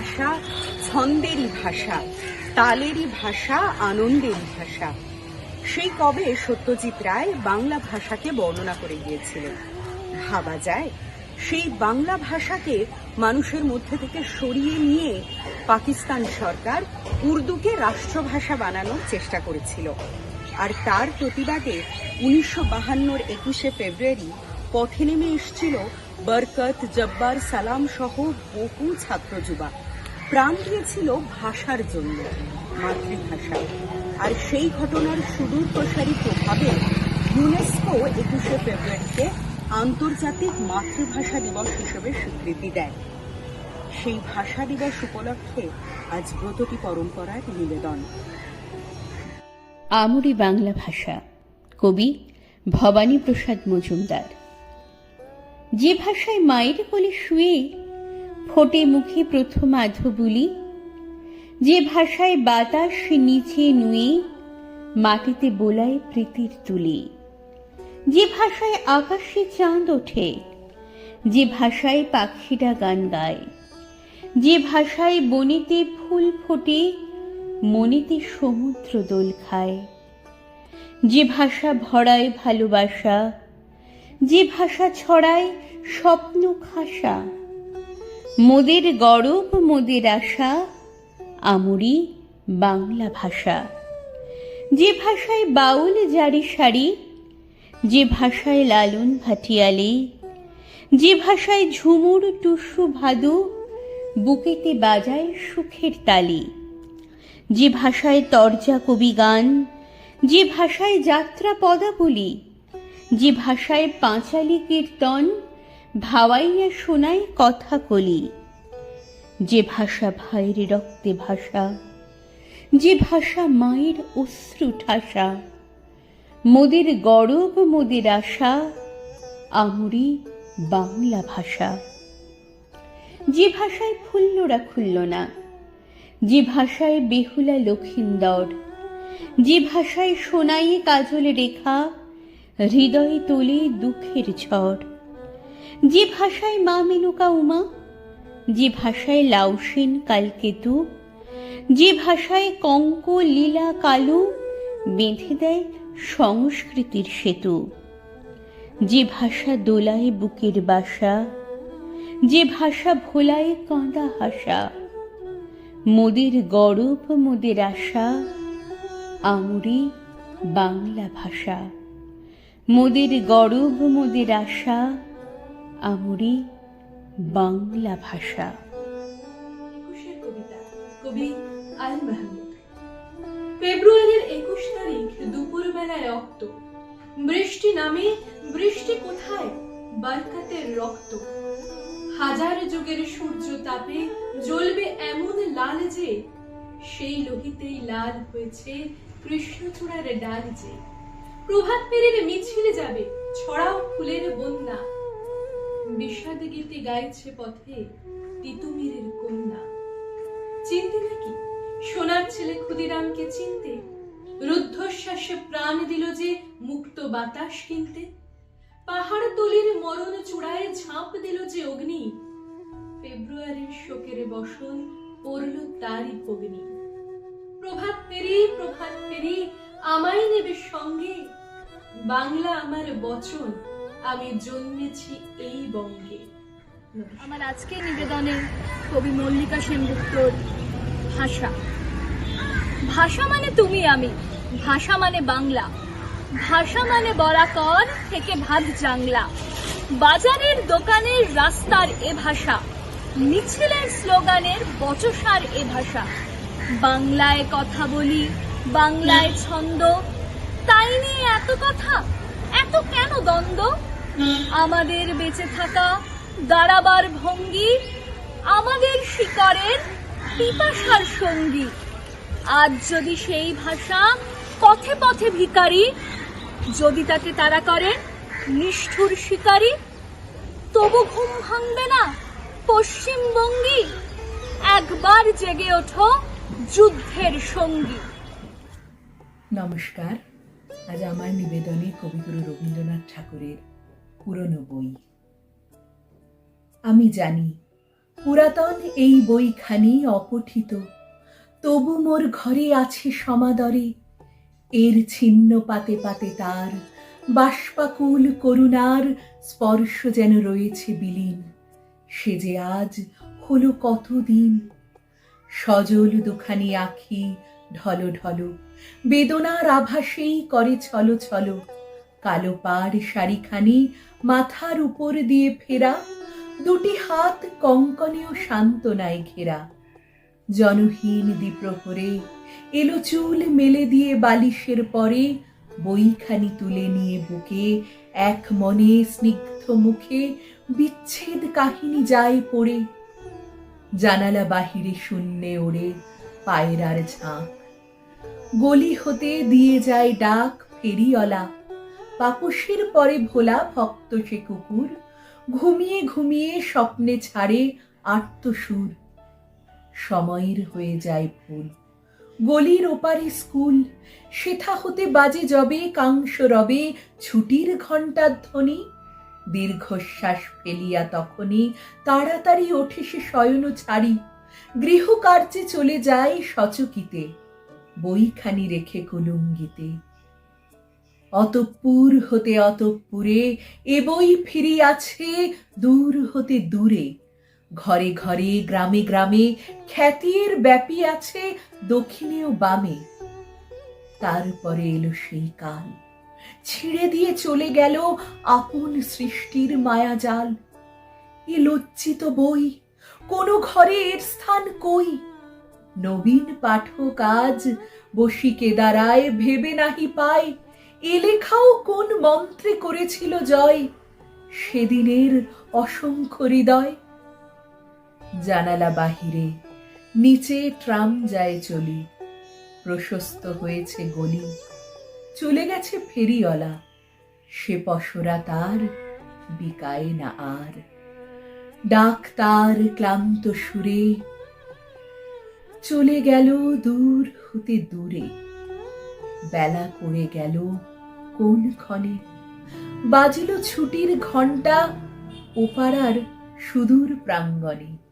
ভাষা, ছন্দেরই ভাষা, তালেরই ভাষা, আনন্দেরই ভাষা। সেই কবে সত্যজিৎ রায় বাংলা ভাষাকে বর্ণনা করে গিয়েছিলেন? ভাবা যায়, সেই বাংলা ভাষাকে মানুষের মধ্যে থেকে সরিয়ে নিয়ে পাকিস্তান সরকার উর্দুকে রাষ্ট্রভাষা বানানোর চেষ্টা করেছিল। আর তার প্রতিবাদে উনিশশো বাহান্নর একুশে ফেব্রুয়ারি পথে নেমে এসেছিল বরকত জব্বার সালাম সহ বহু ছাত্র যুবা প্রাণ দিয়েছিল ভাষার জন্য, মাতৃভাষা। আর সেই ঘটনার সুদূর প্রসারী প্রভাবে ইউনেস্কো একুশে ফেব্রুয়ারিতে আন্তর্জাতিক মাতৃভাষা দিবস হিসেবে স্বীকৃতি দেয়। সেই ভাষা দিবস উপলক্ষে আজ ব্রতটি পরম্পরার নিবেদন। আমরি বাংলা ভাষা, কবি ভবানী প্রসাদ মজুমদার। যে ভাষায় মায়ের কোলে শুয়ে ফোটে মুখে প্রথম আধবুলি যে ভাষায় বাতাস নিচে নুয়ে, মাটিতে বোলায় প্রীতির তুলি। যে ভাষায় আকাশে চাঁদ ওঠে, যে ভাষায় পাখিরা গান গায়। যে ভাষায় বনেতে ফুল ফোটে, মনেতে সমুদ্র দোল খায়। যে ভাষা ভরায় ভালোবাসা, যে ভাষা ছড়ায় স্বপ্ন খাসা। মোদের গরব, মোদের আশা, আমরি বাংলা ভাষা। যে ভাষায় বাউল জারি সারি, যে ভাষায় লালন ভাটিয়ালি, যে ভাষায় ঝুমুর টুসু ভাদু, বুকেতে বাজায় সুখের তালি। যে ভাষায় তরজা কবি গান, যে ভাষায় যাত্রা পদাবলী, যে ভাষায় পাঁচালি কীর্তন ভাওয়াইয়া শোনায় কথা কলি। যে ভাষা ভাইয়ের রক্তে ভাষা যে ভাষা মায়ের অশ্রু ঠাসা, মোদের গরব, মোদের আশা, আমরি বাংলা ভাষা। যে ভাষায় ফুল্লরা খুলল না, যে ভাষায় বেহুলা লক্ষিন্দর, যে ভাষায় সোনাইয়ে কাজল রেখা, হৃদয়ে তোলে দুঃখের ঝড়। যে ভাষায় মা মেনকা উমা, যে ভাষায় লাউসিন কালকেতু, যে ভাষায় কঙ্ক, লীলা, কালু বেঁধে দেয় সংস্কৃতির সেতু। যে ভাষা দোলায় বুকের বাসা, যে ভাষা ভোলায় কাঁদা হাসা, মোদের গরব, মোদের আশা, আমরি বাংলা ভাষা। মোদের গরব, মোদের আশা আমরি বাংলা ভাষা। একুশের কবিতা, কবি আল মাহমুদ। ফেব্রুয়ারির একুশ তারিখ রক্ত। বৃষ্টি নামে, বৃষ্টি কোথায়? বারকাতের রক্ত। হাজার যুগের সূর্য তাপে জ্বলবে এমন লাল যে, সেই লোহিতেই লাল হয়েছে কৃষ্ণচূড়ার ডাল যে। প্রভাত পেরির মিছিল যাবে গীতে গাইছে পথে তিতুমিরের কন্যা। চিনতে নাকি সোনার ছেলে ক্ষুদিরামকে চিনতে, রুদ্ধশ্বাসে প্রাণ দিল যে মুক্ত বাতাস কিনতে। পাহাড় তলির মরণ চূড়ায় ঝাঁপ দিল যে অগ্নি। ফেব্রুয়ারির শোকের বসন পড়ল তারই অগ্নি প্রভাত ফেরি প্রভাত ফেরি, আমায় নেবে সঙ্গে। বাংলা আমার বচন, আমি জন্মেছি এই বঙ্গে। আমার আজকের নিবেদনে কবি মল্লিকা সেনগুপ্তর ভাষা। ভাষা মানে তুমি আমি, ভাষা মানে বাংলা। ভাষা মানে বরাকর থেকে ভাত জাংলা। বাজারের দোকানের রাস্তার এ ভাষা, মিছিলের স্লোগানের বচসার এ ভাষা। বাংলায় কথা বলি, বাংলায় ছন্দ, তাই নিয়ে এত কথা, এত কেন দ্বন্দ্ব? আমাদের বেঁচে থাকা দাঁড়াবার ভঙ্গি, আমাদের শিকারের পিপাসার সঙ্গী। আজ যদি সেই ভাষা পথে পথে ভিখারি, যদি তাকে তারা করে নিষ্ঠুর শিকারী, তবু ঘুম ভাঙবে না। পশ্চিমবঙ্গী, একবার জেগে ওঠো যুদ্ধের সঙ্গী। নমস্কার, আজ আমার নিবেদনে কবিগুরু রবীন্দ্রনাথ ঠাকুরের পুরনো বই। আমি জানি, পুরাতন এই বইখানি অপঠিত। তবু মোর ঘরে আছে সমাদরে, এর ছিন্ন পাতে পাতে তার বাষ্পাকুল করুণার স্পর্শ যেন রয়েছে বিলীন। সে যে আজ হলো কতদিন? সজল দুখানি আখি ঢল ঢল, বেদনার আভাসেই করে ছলো ছলো, কালো পাড় শাড়িখানি মাথার উপর দিয়ে ফেরা দুটি হাত কঙ্কনেও সান্ত্বনায় ঘেরা। জনহীন দ্বিপ্রহরে এলো চুল মেলে দিয়ে বালিশের পরে, বইখানি তুলে নিয়ে বুকে, এক মনে স্নিগ্ধ মুখে বিচ্ছেদ কাহিনী যায় পড়ে। জানালা বাহিরে শূন্যে ওড়ে পায়রার ঝাঁক। গলি হতে দিয়ে যায় ডাক ফেরিওয়ালা। পাপসের পরে ভোলা ভক্ত সে কুকুর। ঘুমিয়ে ঘুমিয়ে স্বপ্নে ছাড়ে আত্মসুর। সময়ের হয়ে যায় ফুল গলির ওপারে স্কুল, সেথা হতে বাজে যবে কাংস রবে, ছুটির ঘণ্টার ধ্বনি। দীর্ঘশ্বাস ফেলিয়া তখনই তাড়াতাড়ি ওঠে সে শয়ন ছাড়ি। গৃহকার্যে চলে যায় সচকিতে। বইখানি রেখে কুলুঙ্গিতে। অতঃপুর হতে অতঃপুরে, এ বই ফিরিয়াছে দূর হতে দূরে। ঘরে ঘরে, গ্রামে গ্রামে খ্যাতির ব্যাপী আছে দক্ষিণে ও বামে। তারপরে এলো সেই কাল। ছিঁড়ে দিয়ে চলে গেল আপন সৃষ্টির মায়াজাল। এ লজ্জিত বই, কোন ঘরে এর স্থান কই? নবীন পাঠক আজ বসিকে দাঁড়ায় ভেবে নাহি পায়। এ লেখাও কোন মন্ত্রে করেছিল জয়? সেদিনের অসংখ্য হৃদয়। জানালা বাহিরে, নিচে ট্রাম যায় চলি। প্রশস্ত হয়েছে গলি। চলে গেছে ফেরিওয়ালা। সে পশরা তার বিকায় না আর। ডাক তার ক্লান্ত সুরে, চলে গেল দূর হতে দূরে। বেলা করে গেল কোন ক্ষণে? বাজিল ছুটির ঘণ্টা ওপাড়ার সুদূর প্রাঙ্গণে।